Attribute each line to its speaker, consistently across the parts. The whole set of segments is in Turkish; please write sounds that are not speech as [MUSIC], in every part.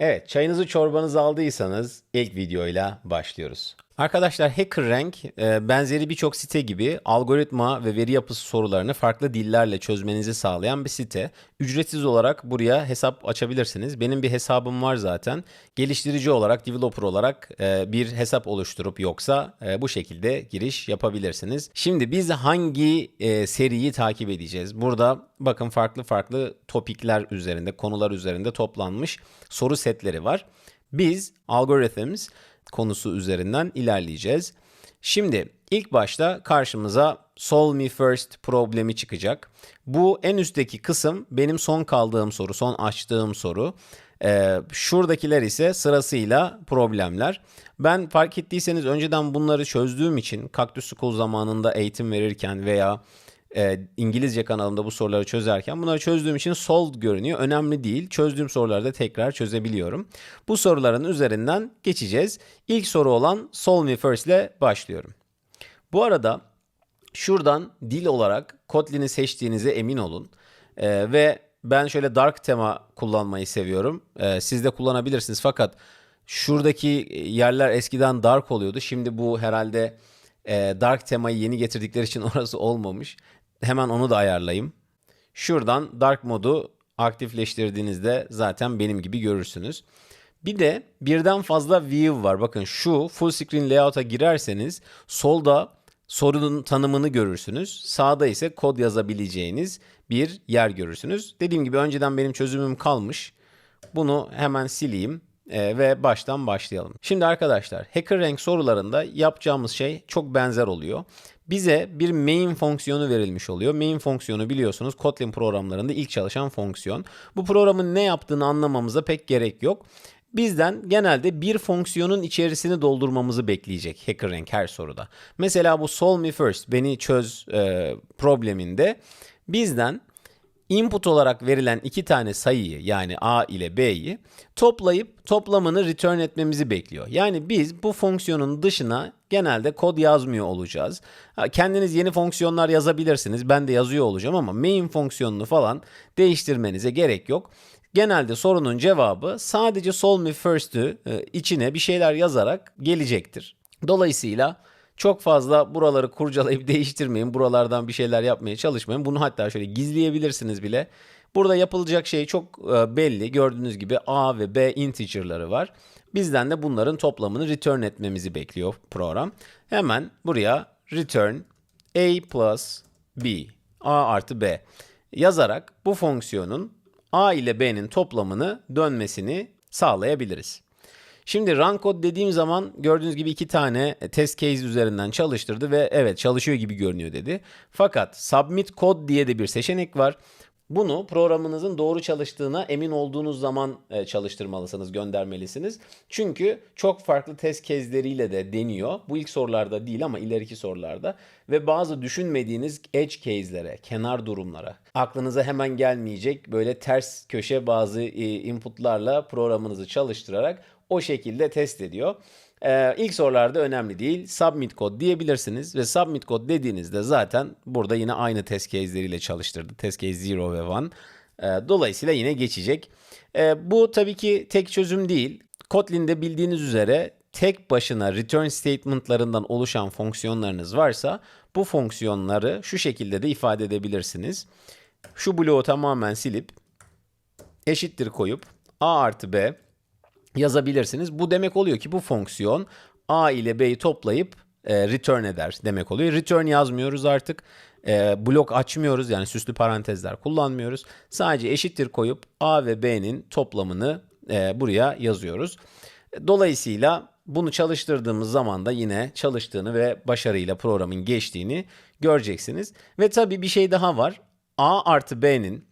Speaker 1: Evet, çayınızı çorbanızı aldıysanız ilk videoyla başlıyoruz. Arkadaşlar HackerRank e, benzeri birçok site gibi algoritma ve veri yapısı sorularını farklı dillerle çözmenizi sağlayan bir site. Ücretsiz olarak buraya hesap açabilirsiniz. Benim bir hesabım var zaten. Geliştirici olarak, developer olarak e, bir hesap oluşturup yoksa e, bu şekilde giriş yapabilirsiniz. Şimdi biz hangi seriyi takip edeceğiz? Burada bakın farklı farklı topikler üzerinde, konular üzerinde toplanmış soru setleri var. Biz algorithms konusu üzerinden ilerleyeceğiz. Şimdi ilk başta karşımıza Solve Me First problemi çıkacak. Bu en üstteki kısım benim son kaldığım soru, son açtığım soru. Ee, şuradakiler ise sırasıyla problemler. Ben fark ettiyseniz önceden bunları çözdüğüm için Cactus School zamanında eğitim verirken veya e, İngilizce kanalımda bu soruları çözerken bunları çözdüğüm için solved görünüyor. Önemli değil. Çözdüğüm soruları da tekrar çözebiliyorum. Bu soruların üzerinden geçeceğiz. İlk soru olan Solve Me First ile başlıyorum. Bu arada şuradan dil olarak Kotlin'i seçtiğinize emin olun. E, ve ben şöyle dark tema kullanmayı seviyorum. E, siz de kullanabilirsiniz fakat şuradaki yerler eskiden dark oluyordu. Şimdi bu herhalde e, dark temayı yeni getirdikleri için [LAUGHS] orası olmamış. Hemen onu da ayarlayayım. Şuradan dark modu aktifleştirdiğinizde zaten benim gibi görürsünüz. Bir de birden fazla view var. Bakın şu full screen layout'a girerseniz solda sorunun tanımını görürsünüz. Sağda ise kod yazabileceğiniz bir yer görürsünüz. Dediğim gibi önceden benim çözümüm kalmış. Bunu hemen sileyim e, ve baştan başlayalım. Şimdi arkadaşlar HackerRank sorularında yapacağımız şey çok benzer oluyor. Bize bir main fonksiyonu verilmiş oluyor. Main fonksiyonu biliyorsunuz Kotlin programlarında ilk çalışan fonksiyon. Bu programın ne yaptığını anlamamıza pek gerek yok. Bizden genelde bir fonksiyonun içerisini doldurmamızı bekleyecek HackerRank her soruda. Mesela bu solve me first beni çöz e, probleminde bizden input olarak verilen iki tane sayıyı yani a ile b'yi toplayıp toplamını return etmemizi bekliyor. Yani biz bu fonksiyonun dışına genelde kod yazmıyor olacağız. Kendiniz yeni fonksiyonlar yazabilirsiniz. Ben de yazıyor olacağım ama main fonksiyonunu falan değiştirmenize gerek yok. Genelde sorunun cevabı sadece solve me first'ü e, içine bir şeyler yazarak gelecektir. Dolayısıyla çok fazla buraları kurcalayıp [LAUGHS] değiştirmeyin. Buralardan bir şeyler yapmaya çalışmayın. Bunu hatta şöyle gizleyebilirsiniz bile. Burada yapılacak şey çok e, belli. Gördüğünüz gibi A ve B integer'ları var. Bizden de bunların toplamını return etmemizi bekliyor program. Hemen buraya return A plus B, A artı B yazarak bu fonksiyonun A ile B'nin toplamını dönmesini sağlayabiliriz. Şimdi run code dediğim zaman gördüğünüz gibi iki tane test case üzerinden çalıştırdı ve evet çalışıyor gibi görünüyor dedi. Fakat submit code diye de bir seçenek var. Bunu programınızın doğru çalıştığına emin olduğunuz zaman e, çalıştırmalısınız, göndermelisiniz. Çünkü çok farklı test case'leriyle de deniyor. Bu ilk sorularda değil ama ileriki sorularda. Ve bazı düşünmediğiniz edge case'lere, kenar durumlara, aklınıza hemen gelmeyecek böyle ters köşe bazı inputlarla programınızı çalıştırarak o şekilde test ediyor. Ee, ilk sorularda önemli değil. Submit code diyebilirsiniz ve submit code dediğinizde zaten burada yine aynı test case'leriyle çalıştırdı. Test case 0 ve 1. Ee, dolayısıyla yine geçecek. Ee, bu tabii ki tek çözüm değil. Kotlin'de bildiğiniz üzere tek başına return statement'larından oluşan fonksiyonlarınız varsa bu fonksiyonları şu şekilde de ifade edebilirsiniz. Şu bloğu tamamen silip eşittir koyup a artı b yazabilirsiniz. Bu demek oluyor ki bu fonksiyon a ile b'yi toplayıp e, return eder demek oluyor. Return yazmıyoruz artık. E, blok açmıyoruz yani süslü parantezler kullanmıyoruz. Sadece eşittir koyup a ve b'nin toplamını e, buraya yazıyoruz. Dolayısıyla bunu çalıştırdığımız zaman da yine çalıştığını ve başarıyla programın geçtiğini göreceksiniz. Ve tabii bir şey daha var. A artı B'nin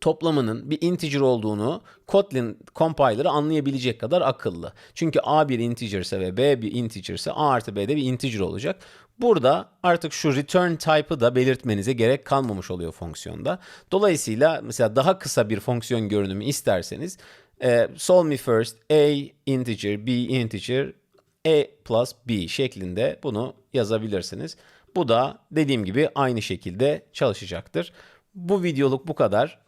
Speaker 1: toplamının bir integer olduğunu Kotlin compiler'ı anlayabilecek kadar akıllı. Çünkü A bir integer ise ve B bir integer ise A artı B de bir integer olacak. Burada artık şu return type'ı da belirtmenize gerek kalmamış oluyor fonksiyonda. Dolayısıyla mesela daha kısa bir fonksiyon görünümü isterseniz e, solve me first A integer B integer A plus B şeklinde bunu yazabilirsiniz. Bu da dediğim gibi aynı şekilde çalışacaktır. Bu videoluk bu kadar.